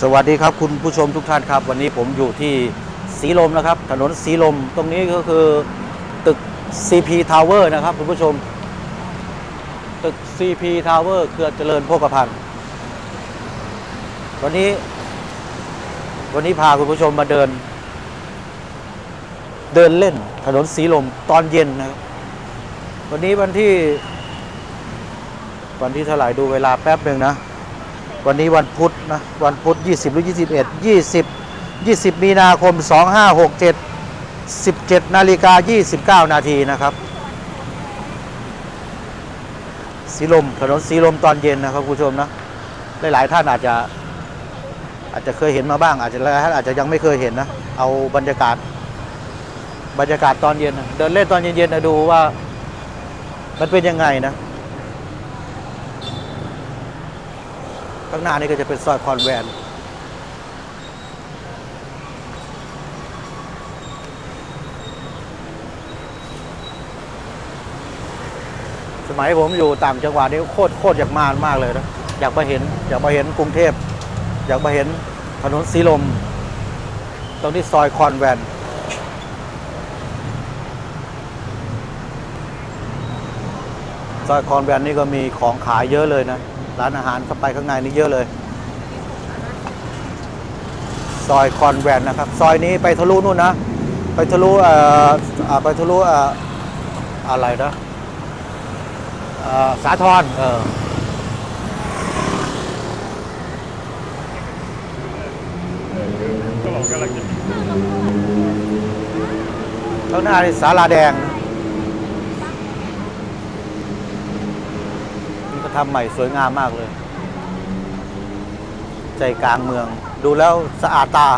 สวัสดีครับคุณผู้ชมทุกท่านครับ วันนี้ผมอยู่ที่สีลมนะครับ ถนนสีลมตรงนี้ก็คือตึก CP Tower นะครับ คุณผู้ชม ตึก CP Tower เครือเจริญโภคภัณฑ์วันนี้ วันนี้พาคุณผู้ชมมาเดิน เดินเล่นถนนสีลมตอนเย็นนะครับ วันนี้วันที่ วันที่เท่าไหร่ดูเวลาแป๊บหนึ่งนะ วันนี้วันพุธนะวันพุธ 20 หรือ 21 20 20 มีนาคม 2567 17นาฬิกา29 นาทีนะครับสีลมถนนสีลมตอนเย็นนะครับคุณผู้ชมนะหลาย ๆ ท่านอาจจะอาจจะเคยเห็นมาบ้าง อาจจะหลายท่านอาจจะยังไม่เคยเห็นนะเอาบรรยากาศ บรรยากาศตอนเย็น เดินเล่นตอนเย็นๆนะดูว่า มันเป็นยังไงนะ ข้างหน้านี่ก็จะเป็นซอยคอนแวนต์สมัยผมอยู่ต่างจังหวัดนี่โคตรโคตรอยากมามากเลยนะอยากมาเห็น อยากมาเห็นกรุงเทพ อยากมาเห็นถนนสีลม ตรงนี้ซอยคอนแวนต์ซอยคอนแวนต์นี่ก็มีของขายเยอะเลยนะ ร้านอาหารเข้าไปข้างในนี่เยอะเลย ซอยคอนแวนต์นะครับ ซอยนี้ไปทะลุนู่นนะ ไปทะลุเอ่ออ่าไปทะลุเอ่ออะไรนะสาทรเออข้างหน้านี่สาลาแดงนะนี่ก็ ทำใหม่สวยงามมากเลย ใจกลางเมือง ดูแล้วสะอาดตา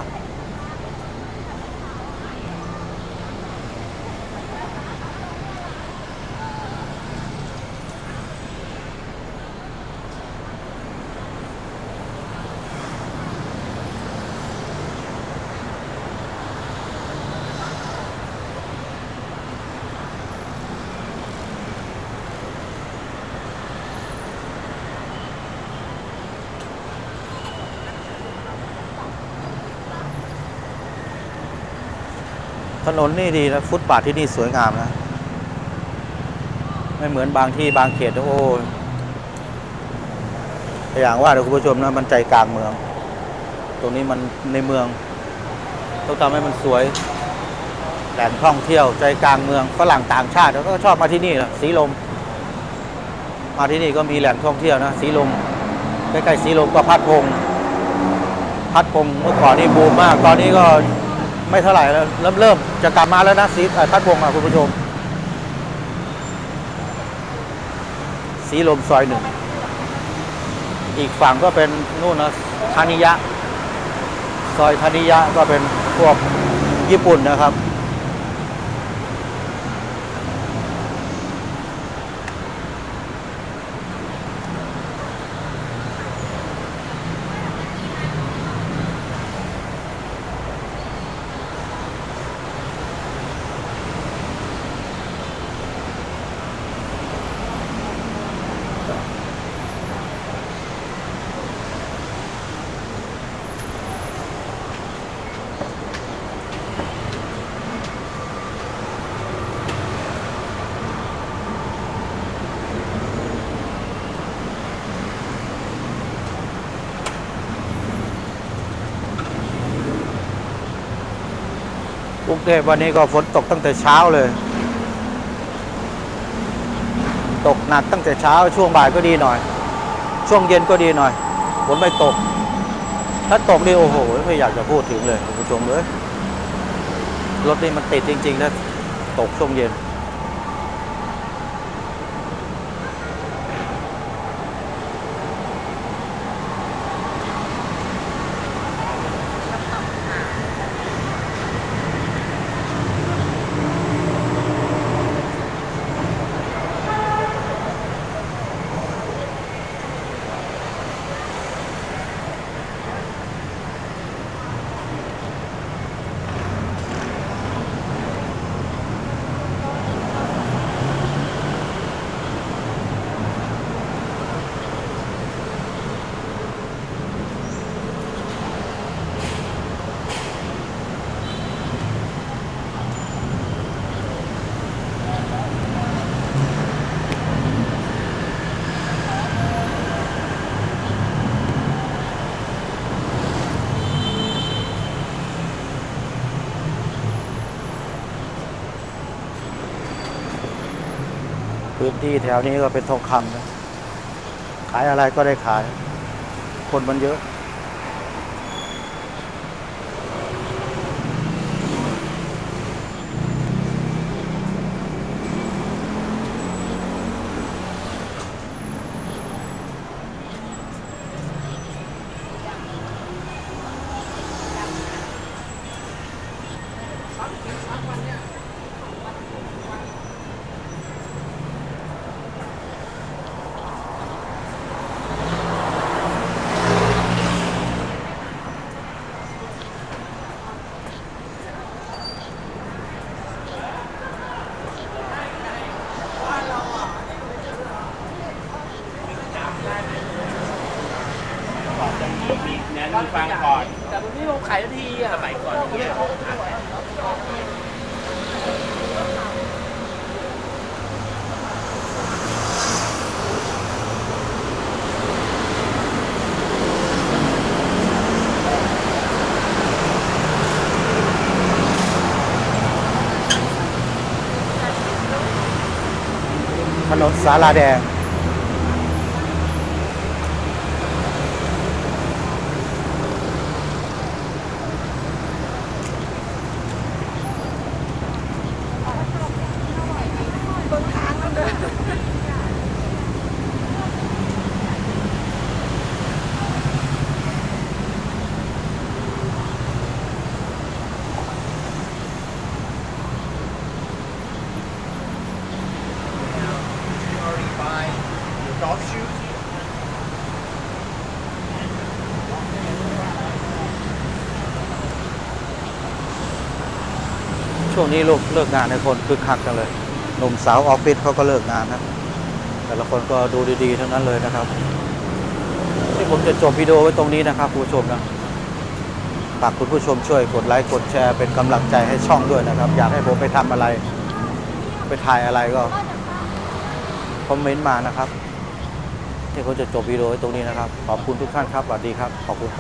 ถนนนี่ดีนะฟุตบาทที่นี่สวยงามนะ ไม่เหมือนบางที่บางเขตโอ้ยอย่างว่าคุณผู้ชมนะมันใจกลางเมือง ตรงนี้มันในเมือง ต้องทำให้มันสวยแหล่งท่องเที่ยวใจกลางเมืองฝรั่งต่างชาติเขาก็ชอบมาที่นี่นะสีลม มาที่นี่ก็มีแหล่งท่องเที่ยวนะสีลมใกล้ๆสีลมก็พัดพงพัดพงเมื่อก่อนนี่บูมมาก ตอนนี้ก็ ไม่เท่าไหร่แล้วเริ่มเริ่มจะกลับมาแล้วนะสีทัดวงอะคุณผู้ชม สีลมซอยหนึ่ง อีกฝั่งก็เป็นนู่นนะธานิยะ ซอยธานิยะก็เป็นพวกญี่ปุ่นนะครับ เทพวันนี้ก็ฝนตกตั้งแต่เช้าเลย ตกหนักตั้งแต่เช้าช่วงบ่ายก็ดีหน่อย ช่วงเย็นก็ดีหน่อยฝนไม่ตก ถ้าตกนี่โอ้โห ไม่อยากจะพูดถึงเลยคุณผู้ชมเลยรถนี่มันติดจริงๆนะตกช่วงเย็น พื้นที่แถวนี้ก็เป็นทองคำนะขายอะไรก็ได้ขาย คนมันเยอะเนี่ย ฟังก่อน แต่ตรงนี้ผมขายทันทีอะสมัยก่อนเนี่ยถนนสาราแดง ช่วงนี้ลูกเลิกงานในคนคึกคักกันเลยหนุ่มสาวออฟฟิศเขาก็เลิกงานนะแต่ละคนก็ดูดีๆทั้งนั้นเลยนะครับ ที่ผมจะจบวิดีโอไว้ตรงนี้นะครับคุณผู้ชมนะฝากคุณผู้ชมช่วยกดไลค์กดแชร์เป็นกำลังใจให้ช่องด้วยนะครับ อยากให้ผมไปทำอะไร ไปถ่ายอะไรก็คอมเมนต์มานะครับที่เขาจะจบวิดีโอไว้ตรงนี้นะครับ ขอบคุณทุกท่านครับสวัสดีครับขอบคุณ